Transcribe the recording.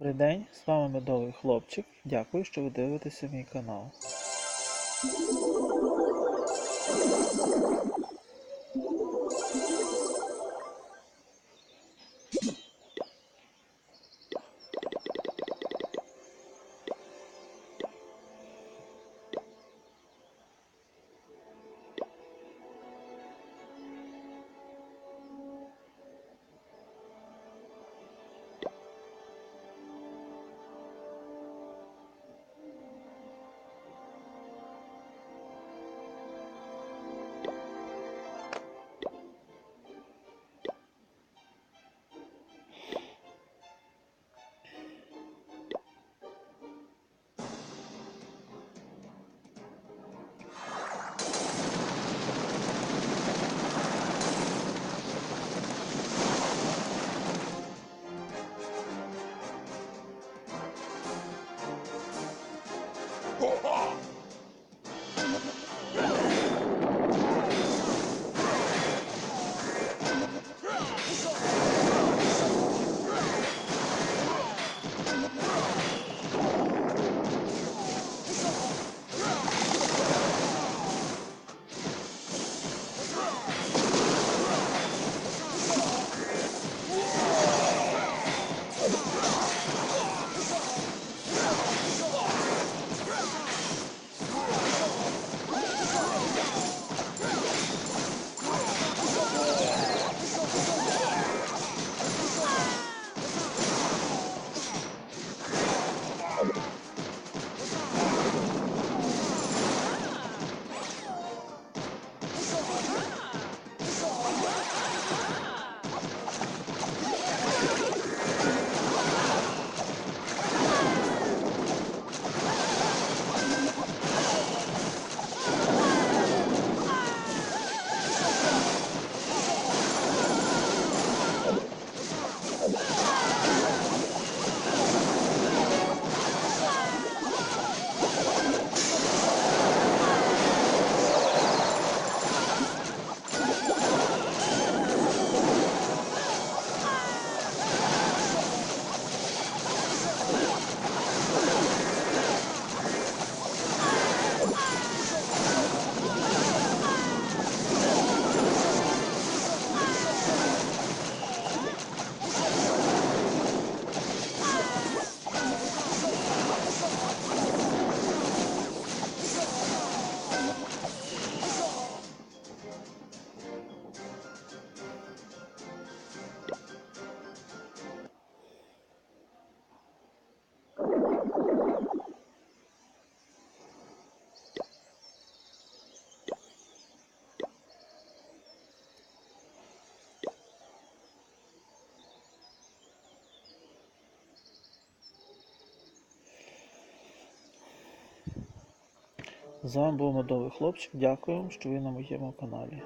Добрий день, з вами медовий хлопчик. Дякую, що ви дивитеся мій канал. 不怕 З вами був медовий хлопчик. Дякую, що ви на моєму каналі.